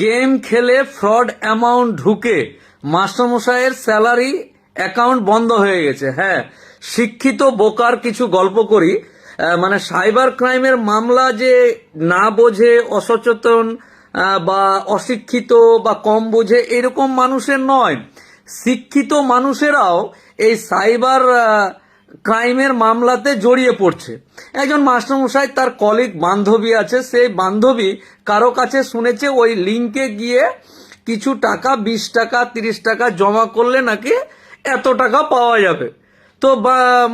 Game খেলে fraud amount ঢুকে। মাস্টারমশাইয়ের salary account বন্ধ হয়ে গেছে। হ্যাঁ শিক্ষিত বোকার কিছু গল্প করি। মানে সাইবার ক্রাইমের মামলা যে না বোঝে, অসচেতন বা অশিক্ষিত বা কম বোঝে, এরকম মানুষের নয়। শিক্ষিত মানুষেরাও এই সাইবার ক্রাইমের মামলাতে জড়িয়ে পড়ছে। একজন মাস্টারমশাই তার কলিগ বান্ধবী আছে, সেই বান্ধবী কারও কাছে শুনেছে ওই লিঙ্কে গিয়ে কিছু টাকা, বিশ টাকা, তিরিশ টাকা জমা করলে নাকি এত টাকা পাওয়া যাবে। তো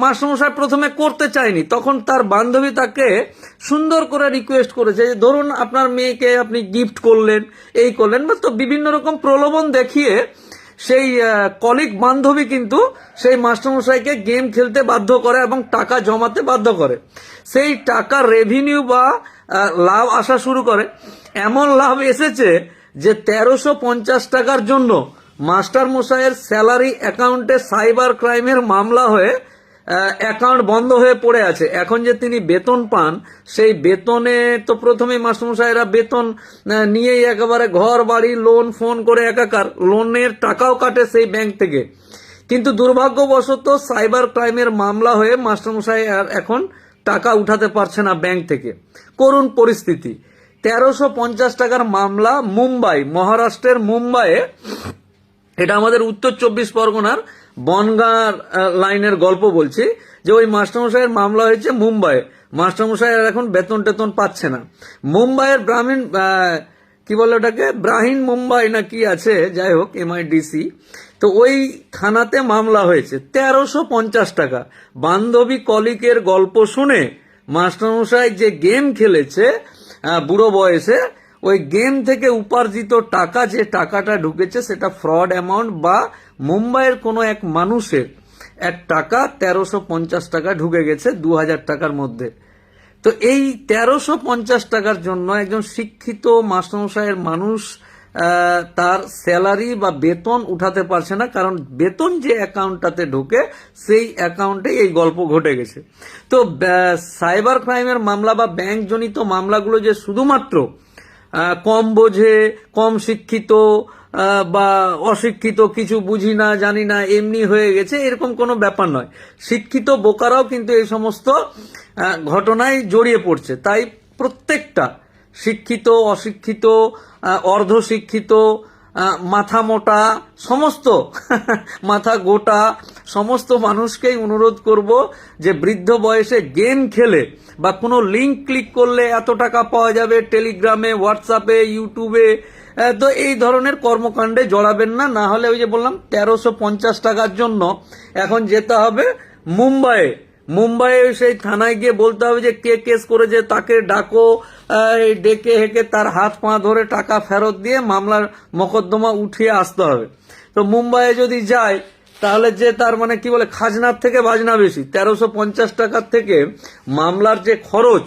মাস্টারমশাই প্রথমে করতে চায়নি। তখন তার বান্ধবী তাকে সুন্দর করে রিকোয়েস্ট করেছে যে, ধরুন আপনার মেয়েকে আপনি গিফট করলেন, এই করলেন। বা তো বিভিন্ন রকম প্রলোভন দেখিয়ে সেই কলিগ বান্ধবী কিন্তু সেই মাস্টারমশাইকে গেম খেলতে বাধ্য করে এবং টাকা জমাতে বাধ্য করে। সেই টাকা রেভিনিউ বা লাভ আসা শুরু করে। এমন লাভ এসেছে যে তেরোশো পঞ্চাশ টাকার জন্য মাস্টারমশাইয়ের স্যালারি অ্যাকাউন্টে সাইবার ক্রাইমের মামলা হয়ে অ্যাকাউন্ট বন্ধ হয়ে পড়ে আছে। এখন যে তিনি বেতন পান, সেই বেতনে তো প্রথমে মাস্টারমশাইরা বেতন নিয়েই একেবারে ঘর, বাড়ি লোন ফোন করে একাকার। লোনের টাকাও কাটে সেই ব্যাংক থেকে। কিন্তু দুর্ভাগ্যবশত সাইবার ক্রাইমের মামলা হয়ে মাস্টারমশাই আর এখন টাকা উঠাতে পারছে না ব্যাংক থেকে। করুণ পরিস্থিতি। তেরোশো পঞ্চাশ টাকার মামলা মুম্বাই, মহারাষ্ট্রের মুম্বাইয়ে। এটা আমাদের উত্তর চব্বিশ পরগনার বনগাঁর লাইনের গল্প বলছি যে ওই মাস্টারমশাইয়ের মামলা হয়েছে মুম্বাইয়ে। মাস্টারমশাই আর এখন বেতন টেতন পাচ্ছে না। মুম্বাইয়ের ব্রাহ্মণ কি বলে ওটাকে? ব্রাহীন মুম্বাই না কি আছে, যাই হোক এমআইডিসি তো ওই থানাতে মামলা হয়েছে। তেরোশো পঞ্চাশ টাকা। বান্ধবী কলিকের গল্প শুনে মাস্টারমশাই যে গেম খেলেছে বুড়ো বয়সে ওই গেম থেকে উপার্জিত টাকা যে টাকাটা ঢুকেছে সেটা ফ্রড অ্যামাউন্ট বা মুম্বাইয়ের কোনো এক মানুষের এক টাকা তেরোশো পঞ্চাশ টাকা ঢুকে গেছে দু হাজার টাকার মধ্যে। তো এই তেরোশো পঞ্চাশ টাকার জন্য একজন শিক্ষিত মাস্টারমশাইয়ের মানুষ তার স্যালারি বা বেতন উঠাতে পারছে না, কারণ বেতন যে অ্যাকাউন্টটাতে ঢোকে সেই অ্যাকাউন্টে এই গল্প ঘটে গেছে। তো সাইবার ক্রাইমের মামলা বা ব্যাংকজনিত মামলাগুলো যে শুধুমাত্র কম বোঝে, কম শিক্ষিত বা অশিক্ষিত কিছু বুঝি না, জানি না, এমনি হয়ে গেছে, এরকম কোনো ব্যাপার নয়। শিক্ষিত বোকারাও কিন্তু এই সমস্ত ঘটনায় জড়িয়ে পড়ছে। তাই প্রত্যেকটা শিক্ষিত, অশিক্ষিত অর্ধশিক্ষিত মাথা মোটা, সমস্ত, মাথা গোটা, সমস্ত মানুষকেই অনুরোধ করব যে বৃদ্ধ বয়সে গেম খেলে বা কোনো লিঙ্ক ক্লিক করলে এত টাকা পাওয়া যাবে টেলিগ্রামে, হোয়াটসঅ্যাপে, ইউটিউবে তো এই ধরনের কর্মকাণ্ডে জড়াবেন না। না হলে ওই যে বললাম, তেরোশো পঞ্চাশ টাকার জন্য এখন যেতে হবে মুম্বাইয়ে। মুম্বাইয়ে সেই থানায় গিয়ে বলতে হবে যে কে কেস করেছে, তাকে ডাকো ডেকে হেকে তার হাত পা ধরে টাকা ফেরত দিয়ে মামলার মকদ্দমা উঠিয়ে আসতে হবে। তো মুম্বাইয়ে যদি যায়, তাহলে যে তার মানে কি বলে, খাজনার থেকে বাজনা বেশি। তেরোশো পঞ্চাশ টাকার থেকে মামলার যে খরচ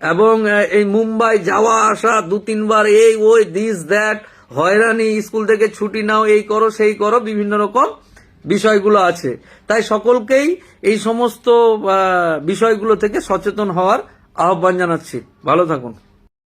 এবং এই মুম্বাই যাওয়া আসা, দু তিনবার এই, ওই, দিস, দ্যাট, হয়রানি, স্কুল থেকে ছুটি নাও, এই করো, সেই করো, বিভিন্ন রকম বিষয়গুলো আছে। তাই সকলকেই এই সমস্ত বিষয়গুলো থেকে সচেতন হওয়ার আহ্বান জানাচ্ছি। ভালো থাকুন।